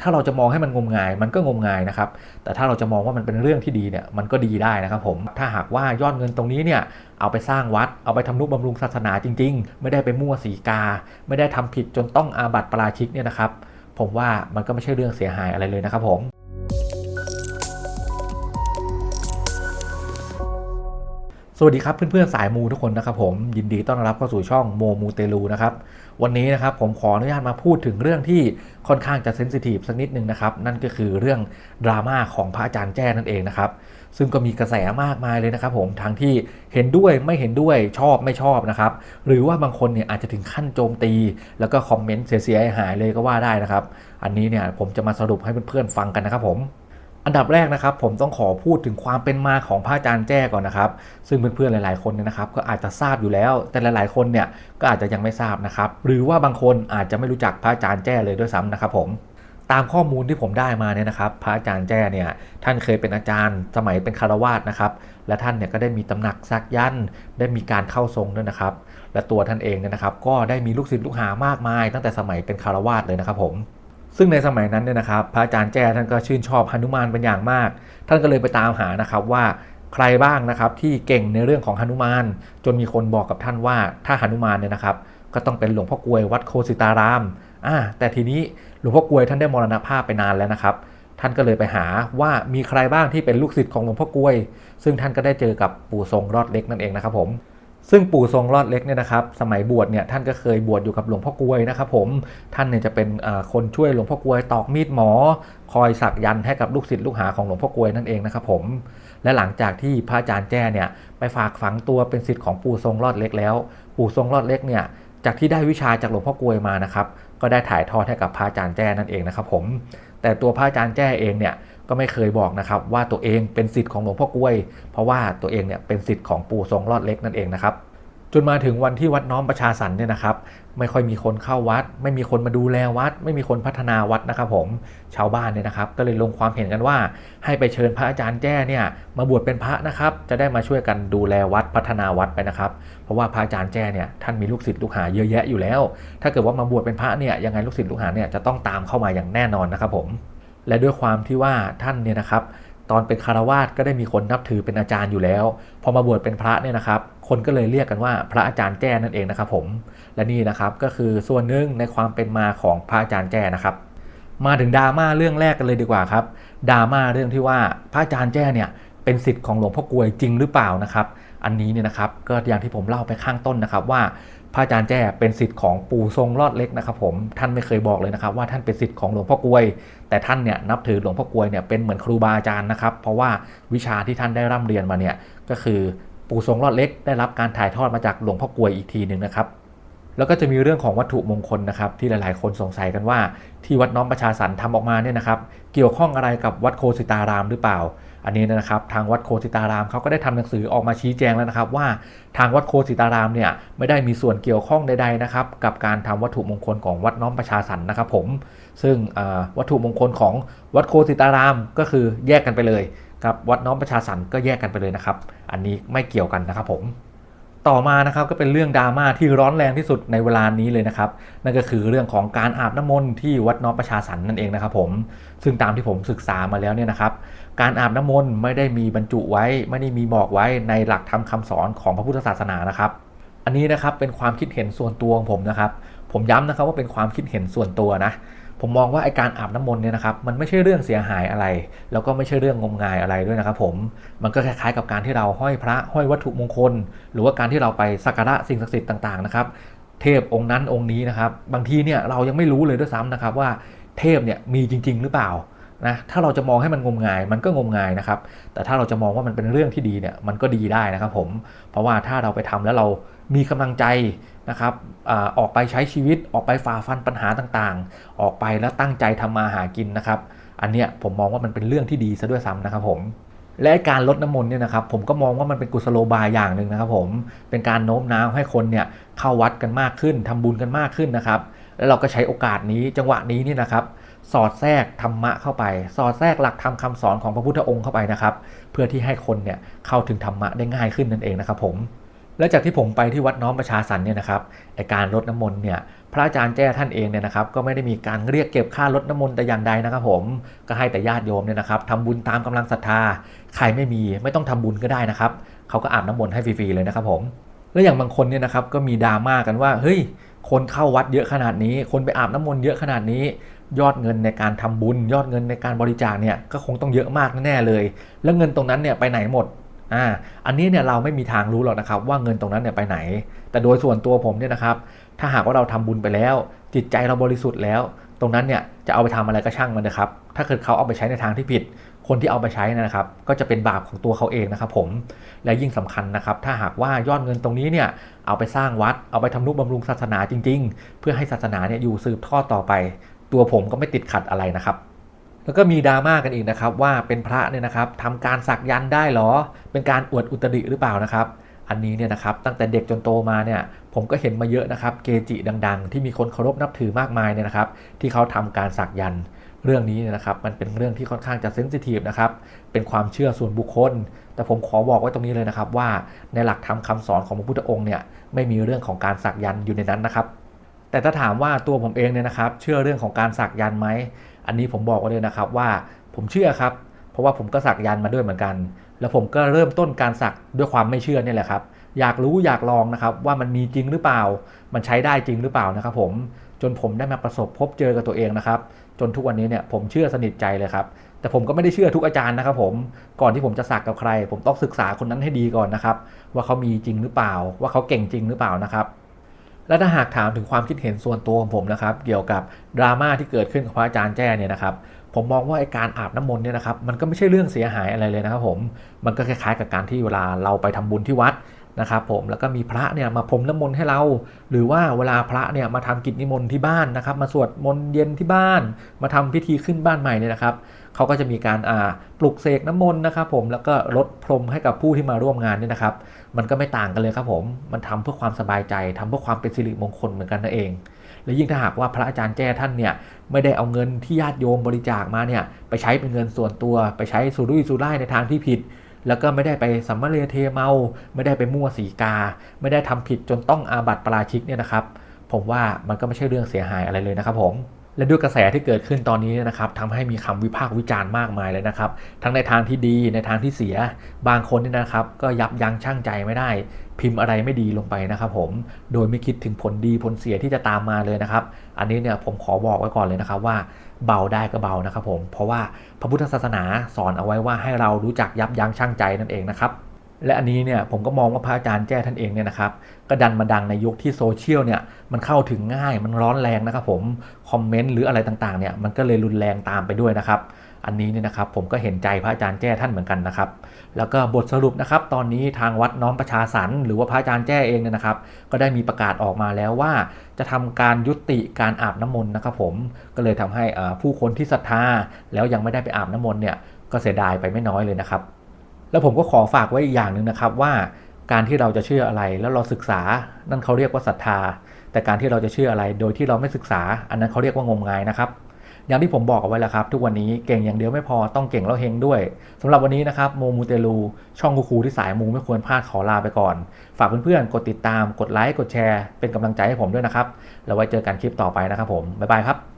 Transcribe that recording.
ถ้าเราจะมองให้มันงมงาย มันก็งมงายนะครับ แต่ถ้าเราจะมองว่ามันเป็นเรื่องที่ดีเนี่ย มันก็ดีได้นะครับผม ถ้าหากว่ายอดเงินตรงนี้เนี่ย เอาไปสร้างวัด เอาไปทำนุบำรุงศาสนาจริง ๆ ไม่ได้ไปมั่วสีกา ไม่ได้ทำผิดจนต้องอาบัติปราชิกเนี่ยนะครับ ผมว่ามันก็ไม่ใช่เรื่องเสียหายอะไรเลยนะครับผม สวัสดีครับเพื่อนๆสายมูทุกคนนะครับผมยินดีต้อนรับเข้าสู่ช่องโมมูเตลูนะครับวันนี้นะครับผมขออนุญาตมาพูดถึงเรื่องที่ค่อนข้างจะเซนซิทีฟสักนิดนึงนะครับนั่นก็คือเรื่องดราม่าของพระอาจารย์แจ้นั่นเองนะครับซึ่งก็มีกระแสมากมายเลยนะครับผมทั้งที่เห็นด้วยไม่เห็นด้วยชอบไม่ชอบนะครับหรือว่าบางคนเนี่ยอาจจะถึงขั้นโจมตี แล้วก็คอมเมนต์เสียหายเลยก็ว่าได้นะครับอันนี้เนี่ยผมจะมาสรุปให้เพื่อนๆฟังกันนะครับผม อันดับแรกนะครับผมต้องขอพูดถึงความเป็นมาของพระอาจารย์แจ้ก่อนนะครับ ซึ่งเพื่อนๆหลายๆคนเนี่ยนะครับ ก็อาจจะทราบอยู่แล้ว แต่หลาย ๆคนเนี่ยก็อาจจะยังไม่ทราบนะครับ หรือว่าบางคนอาจจะไม่รู้จักพระอาจารย์แจ้เลยด้วยซ้ำนะครับผมตามข้อมูลที่ผมได้มาเนี่ยนะครับ พระอาจารย์แจ้เนี่ยท่านเคยเป็นอาจารย์ สมัยเป็นคารวาสนะครับ และท่านเนี่ยก็ได้มีตำหนักซักยันได้มีการเข้าทรงด้วยนะครับ และตัวท่านเองเนี่ยนะครับ ก็ได้มีลูกศิษย์ลูกหามากมาย ตั้งแต่สมัยเป็นคารวาสเลยนะครับผม ซึ่งในสมัยนั้นเนี่ยนะครับ พระอาจารย์แจ้ท่านก็ชื่นชอบหนุมานเป็นอย่างมาก ท่านก็เลยไปตามหานะครับว่าใครบ้างนะครับที่เก่งในเรื่องของหนุมาน จนมีคนบอกกับท่านว่าถ้าหนุมานเนี่ยนะครับ ก็ต้องเป็นหลวงพ่อกลวยวัดโคสิตารามอ่าแต่ทีนี้หลวงพ่อกลวยท่านได้มรณภาพไปนานแล้วนะครับ ท่านก็เลยไปหาว่ามีใครบ้างที่เป็นลูกศิษย์ของหลวงพ่อกลวย ซึ่งท่านก็ได้เจอกับปู่ทรงรอดเล็กนั่นเองนะครับผม ซึ่งปู่ทรงรอดเล็กเนี่ยนะครับสมัยบวชเนี่ยท่านก็เคยบวชอยู่กับหลวงพ่อกลวยนะครับผมท่านเนี่ยจะเป็นคนช่วยหลวงพ่อกลวยตอกมีดหมอ คอยสักยันให้กับลูกศิษย์ลูกหาของหลวงพ่อกลวยนั่นเองนะครับผมและหลังจากที่พระอาจารย์แจ้เนี่ยไปฝากฝังตัวเป็นศิษย์ของปู่ทรงรอดเล็กแล้ว ปู่ทรงรอดเล็กเนี่ยจากที่ได้วิชาจากหลวงพ่อกลวยมานะครับก็ได้ถ่ายทอดให้กับพระอาจารย์แจ้นั่นเองนะครับผมแต่ตัวพระอาจารย์แจ้เองเนี่ย ก็ไม่เคยบอกนะครับว่าตัวเองเป็นศิษย์ของหลวงพ่อกล้วย เพราะว่าตัวเองเนี่ยเป็นศิษย์ของปู่ทรงรอดเล็กนั่นเองนะครับจนมาถึงวันที่วัดน้อมประชาสรรค์เนี่ยนะครับ ไม่ค่อยมีคนเข้าวัด ไม่มีคนมาดูแลวัด ไม่มีคนพัฒนาวัดนะครับผมชาวบ้านเนี่ยนะครับ ก็เลยลงความเห็นกันว่า ให้ไปเชิญพระอาจารย์แจ้เนี่ยมาบวชเป็นพระนะครับ จะได้มาช่วยกันดูแลวัดพัฒนาวัดไปนะครับ เพราะว่าพระอาจารย์แจ้เนี่ยท่านมีลูกศิษย์ลูกหาเยอะแยะอยู่แล้ว ถ้าเกิดว่ามาบวชเป็นพระเนี่ยยังไงลูกศิษย์ลูกหาเนี่ยจะต้องตามเข้ามาอย่างแน่นอนนะครับผม และด้วยความที่ว่าท่านเนี่ยนะครับ ตอนเป็นคารวาสก็ได้มีคนนับถือเป็นอาจารย์อยู่แล้ว พอมาบวชเป็นพระเนี่ยนะครับ คนก็เลยเรียกกันว่าพระอาจารย์แจ้นั่นเองนะครับผมและนี่นะครับก็คือส่วนหนึ่งในความเป็นมาของพระอาจารย์แจ้นะครับ มาถึงดราม่าเรื่องแรกกันเลยดีกว่าครับดราม่าเรื่องที่ว่าพระอาจารย์แจ้เนี่ยเป็นสิทธิ์ของหลวงพ่อกลวยจริงหรือเปล่านะครับ อันนี้เนี่ยนะครับก็อย่างที่ผมเล่าไปข้างต้นนะครับว่าพระอาจารย์แจ้เป็นสิทธิ์ของปู่ทรงรอดเล็กนะครับผมท่านไม่เคยบอกเลยนะครับว่าท่านเป็นสิทธิ์ของหลวงพ่อกลวย แต่ท่านเนี่ยนับถือหลวงพ่อกลวยเนี่ยเป็นเหมือนครูบาอาจารย์นะครับเพราะว่าวิชาที่ท่านได้ร่ำเรียนมาเนี่ยก็คือปู่ทรงรอดเล็ก ได้รับการถ่ายทอดมาจากหลวงพ่อกลวยอีกทีหนึ่งนะครับแล้วก็จะมีเรื่องของวัตถุมงคลนะครับที่หลายๆ คนสงสัยกันว่า ที่วัดน้อมประชาสรรค์ทำออกมาเนี่ยนะครับเกี่ยวข้องอะไรกับวัดโคสิตารามหรือเปล่า อันนี้นะครับทางวัดโคสิตารามเขาก็ได้ทำหนังสือออกมาชี้แจงแล้วนะครับว่าทางวัดโคสิตารามเนี่ยไม่ได้มีส่วนเกี่ยวข้องใดๆนะครับกับการทำวัตถุมงคลของวัดน้อมประชาสันนะครับผมซึ่งวัตถุมงคลของวัดโคสิตารามก็คือแยกกันไปเลยกับวัดน้อมประชาสันก็แยกกันไปเลยนะครับ อันนี้ไม่เกี่ยวกันนะครับผม ต่อมานะครับก็เป็นเรื่องดราม่าที่ร้อนแรงที่สุดในเวลานี้เลยนะครับ นั่นก็คือเรื่องของการอาบน้ำมนต์ที่วัดน้อมประชาสรรค์นั่นเองนะครับผมซึ่งตามที่ผมศึกษามาแล้วเนี่ยนะครับ การอาบน้ำมนต์ไม่ได้มีบรรจุไว้ ไม่ได้มีบอกไว้ในหลักธรรมคาสอนของพระพุทธศาสนานะครับ อันนี้นะครับเป็นความคิดเห็นส่วนตัวของผมนะครับ ผมย้ำนะครับว่าเป็นความคิดเห็นส่วนตัวนะ ผมมองว่าไอการอาบน้ำมนต์เนี่ยนะครับมันไม่ใช่เรื่องเสียหายอะไร แล้วก็ไม่ใช่เรื่องงมงายอะไรด้วยนะครับผมมันก็คล้ายๆกับการที่เราห้อยพระห้อยวัตถุมงคล หรือว่าการที่เราไปสักการะสิ่งศักดิ์สิทธิ์ต่างๆนะครับเทพองค์นั้นองค์นี้นะครับ บางทีเนี่ยเรายังไม่รู้เลยด้วยซ้ำนะครับว่าเทพเนี่ยมีจริง ๆ หรือเปล่า นะถ้าเราจะมองให้มันงมงายมันก็งมงายนะครับ แต่ถ้าเราจะมองว่ามันเป็นเรื่องที่ดีเนี่ยมันก็ดีได้นะครับผมเพราะว่าถ้าเราไปทำแล้วเรามีกำลังใจนะครับออกไปใช้ชีวิตออกไปฝ่าฟันปัญหาต่างๆ ออกไปแล้วตั้งใจทำมาหากินนะครับ อันเนี้ยผมมองว่ามันเป็นเรื่องที่ดีซะด้วยซ้ำนะครับผมและการลดน้ำมนต์เนี่ยนะครับผมก็มองว่ามันเป็นกุศโลบายอย่างหนึ่งนะครับผมเป็นการโน้มน้าวให้คนเนี่ยเข้าวัดกันมากขึ้นทำบุญกันมากขึ้นนะครับ แล้วเราก็ใช้โอกาสนี้จังหวะนี้นี่นะครับ สอดแทรกธรรมะเข้าไป สอดแทรกหลักธรรมคาสอนของพระพุทธองค์เข้าไปนะครับ เพื่อที่ให้คนเนี่ยเข้าถึงธรรมะได้ง่ายขึ้นนั่นเองนะครับผมและจากที่ผมไปที่วัดน้อมประชาสรรค์เนี่ยนะครับไอการรดน้ำมนต์เนี่ยพระอาจารย์แจ้ท่านเองเนี่ยนะครับก็ไม่ได้มีการเรียกเก็บค่ารดน้ำมนต์แต่อย่างใดนะครับผมก็ให้แต่ญาติโยมเนี่ยนะครับทำบุญตามกำลังศรัทธา ใครไม่มีไม่ต้องทำบุญก็ได้นะครับเขาก็อาบน้ำมนต์ให้ฟรีๆเลยนะครับผมและอย่างบางคนเนี่ยนะครับก็มีดราม่ากันว่าเฮ้ยคนเข้าวัดเยอะขนาดนี้ คนไปอาบน้ำมนต์เยอะขนาดนี้ ยอดเงินในการทำบุญ ยอดเงินในการบริจาคเนี่ยก็คงต้องเยอะมากแน่เลย แล้วเงินตรงนั้นเนี่ยไปไหนหมดอ่าอันนี้เนี่ยเราไม่มีทางรู้หรอกนะครับว่าเงินตรงนั้นเนี่ยไปไหน แต่โดยส่วนตัวผมเนี่ยนะครับ ถ้าหากว่าเราทำบุญไปแล้ว จิตใจเราบริสุทธิ์แล้ว ตรงนั้นเนี่ยจะเอาไปทำอะไรก็ช่างมันนะครับ ถ้าเกิดเขาเอาไปใช้ในทางที่ผิด คนที่เอาไปใช้นะครับ ก็จะเป็นบาปของตัวเขาเองนะครับผมและยิ่งสำคัญนะครับ ถ้าหากว่ายอดเงินตรงนี้เนี่ยเอาไปสร้างวัด เอาไปทำนุบำรุงศาสนาจริง ๆ เพื่อให้ศาสนาเนี่ยอยู่สืบทอดต่อไป ตัวผมก็ไม่ติดขัดอะไรนะครับ แล้วก็มีดราม่ากันอีกนะครับ ว่าเป็นพระเนี่ยนะครับทำการสักยันได้หรอ เป็นการอวดอุตริหรือเปล่านะครับ อันนี้เนี่ยนะครับตั้งแต่เด็กจนโตมาเนี่ยผมก็เห็นมาเยอะนะครับ เกจิดัง ๆ ที่มีคนเคารพนับถือมากมายเนี่ยนะครับ ที่เขาทำการสักยันเรื่องนี้เนี่ยนะครับ มันเป็นเรื่องที่ค่อนข้างจะเซนซิทีฟนะครับ เป็นความเชื่อส่วนบุคคล แต่ผมขอบอกไว้ตรงนี้เลยนะครับ ว่าในหลักธรรมคาสอนของพระพุทธองค์เนี่ยไม่มีเรื่องของการสักยันอยู่ในนั้นนะครับ แต่ถ้าถามว่าตัวผมเองเนี่ยนะครับเชื่อเรื่องของการสักยันไหม อันนี้ผมบอกไว้เลยนะครับว่าผมเชื่อครับ เพราะว่าผมก็สักยันมาด้วยเหมือนกัน แล้วผมก็เริ่มต้นการสักด้วยความไม่เชื่อเนี่ยแหละครับ อยากรู้อยากลองนะครับว่ามันมีจริงหรือเปล่า มันใช้ได้จริงหรือเปล่านะครับผม จนผมได้มาประสบพบเจอกับตัวเองนะครับ จนทุกวันนี้เนี่ยผมเชื่อสนิทใจเลยครับ แต่ผมก็ไม่ได้เชื่อทุกอาจารย์นะครับผม ก่อนที่ผมจะสักกับใคร ผมต้องศึกษาคนนั้นให้ดีก่อนนะครับ ว่าเขามีจริงหรือเปล่า ว่าเขาเก่งจริงหรือเปล่านะครับ และถ้าหากถามถึงความคิดเห็นส่วนตัวของผมนะครับ เกี่ยวกับดราม่าที่เกิดขึ้นกับพระอาจารย์แจ้เนี่ยนะครับ ผมมองว่าไอการอาบน้ำมนต์เนี่ยนะครับ มันก็ไม่ใช่เรื่องเสียหายอะไรเลยนะครับผม มันก็คล้ายๆ กับการที่เวลาเราไปทำบุญที่วัด นะครับผมแล้วก็มีพระเนี่ยมาพรมน้ำมนต์ให้เรา หรือว่าเวลาพระเนี่ยมาทำกิจนิมนต์ที่บ้านนะครับ มาสวดมนต์เย็นที่บ้าน มาทำพิธีขึ้นบ้านใหม่เนี่ยนะครับเขาก็จะมีการอ่าปลุกเสกน้ำมนต์นะครับผมแล้วก็ลดพรมให้กับผู้ที่มาร่วมงานเนี่ยนะครับ มันก็ไม่ต่างกันเลยครับผมมันทำเพื่อความสบายใจทำเพื่อความเป็นสิริมงคลเหมือนกันนั่นเองและยิ่งถ้าหากว่าพระอาจารย์แจ้ท่านเนี่ยไม่ได้เอาเงินที่ญาติโยมบริจาคมาเนี่ยไปใช้เป็นเงินส่วนตัว ไปใช้สุรุ่ยสุร่ายในทางที่ผิด แล้วก็ไม่ได้ไปสัมมาเลเทเมา ไม่ได้ไปมั่วสีกา ไม่ได้ทำผิดจนต้องอาบัติปราชิกเนี่ยนะครับ ผมว่ามันก็ไม่ใช่เรื่องเสียหายอะไรเลยนะครับผม และด้วยกระแสที่เกิดขึ้นตอนนี้นะครับทำให้มีคำวิพากษ์วิจารณ์มากมายเลยนะครับ ทั้งในทางที่ดีในทางที่เสีย บางคนนี่นะครับ ก็ยับยั้งชั่งใจไม่ได้ พิมพ์อะไรไม่ดีลงไปนะครับ ผมโดยไม่คิดถึงผลดีผลเสียที่จะตามมาเลยนะครับ อันนี้เนี่ยผมขอบอกไว้ก่อนเลยนะครับว่าเบาได้ก็เบานะครับ ผมเพราะว่าพระพุทธศาสนาสอนเอาไว้ว่าให้เรารู้จักยับยั้งชั่งใจนั่นเองนะครับ และอันนี้เนี่ยผมก็มองว่าพระอาจารย์แจ้ท่านเองเนี่ยนะครับก็ดันมาดังในยุคที่โซเชียลเนี่ยมันเข้าถึงง่ายมันร้อนแรงนะครับผมคอมเมนต์หรืออะไรต่างๆเนี่ยมันก็เลยรุนแรงตามไปด้วยนะครับอันนี้เนี่ยนะครับผมก็เห็นใจพระอาจารย์แจ้ท่านเหมือนกันนะครับ แล้วก็บทสรุปนะครับตอนนี้ทางวัดน้อมประชาสรรหรือว่าพระอาจารย์แจ้เองเนี่ยนะครับ ก็ได้มีประกาศออกมาแล้วว่า จะทำการยุติการอาบน้ำมนต์นะครับผมก็เลยทำให้ผู้คนที่ศรัทธาแล้วยังไม่ได้ไปอาบน้ำมนต์เนี่ยก็เสียดายไปไม่น้อยเลยนะครับ แล้วผมก็ขอฝากไว้อีกอย่างหนึ่งนะครับว่าการที่เราจะเชื่ออะไรแล้วเราศึกษา นั่นเขาเรียกว่าศรัทธา แต่การที่เราจะเชื่ออะไร โดยที่เราไม่ศึกษา อันนั้นเขาเรียกว่างมงายนะครับ อย่างที่ผมบอกเอาไว้แล้วครับ ทุกวันนี้เก่งอย่างเดียวไม่พอต้องเก่งแล้วเฮงด้วยสำหรับวันนี้นะครับโมมูเตลู ช่องคูคูที่สายมูไม่ควรพลาดขอลาไปก่อน ฝากเพื่อนๆกดติดตามกดไลค์กดแชร์ เป็นกำลังใจให้ผมด้วยนะครับแล้วไว้เจอกันคลิปต่อไปนะครับผมบ๊ายบายครับ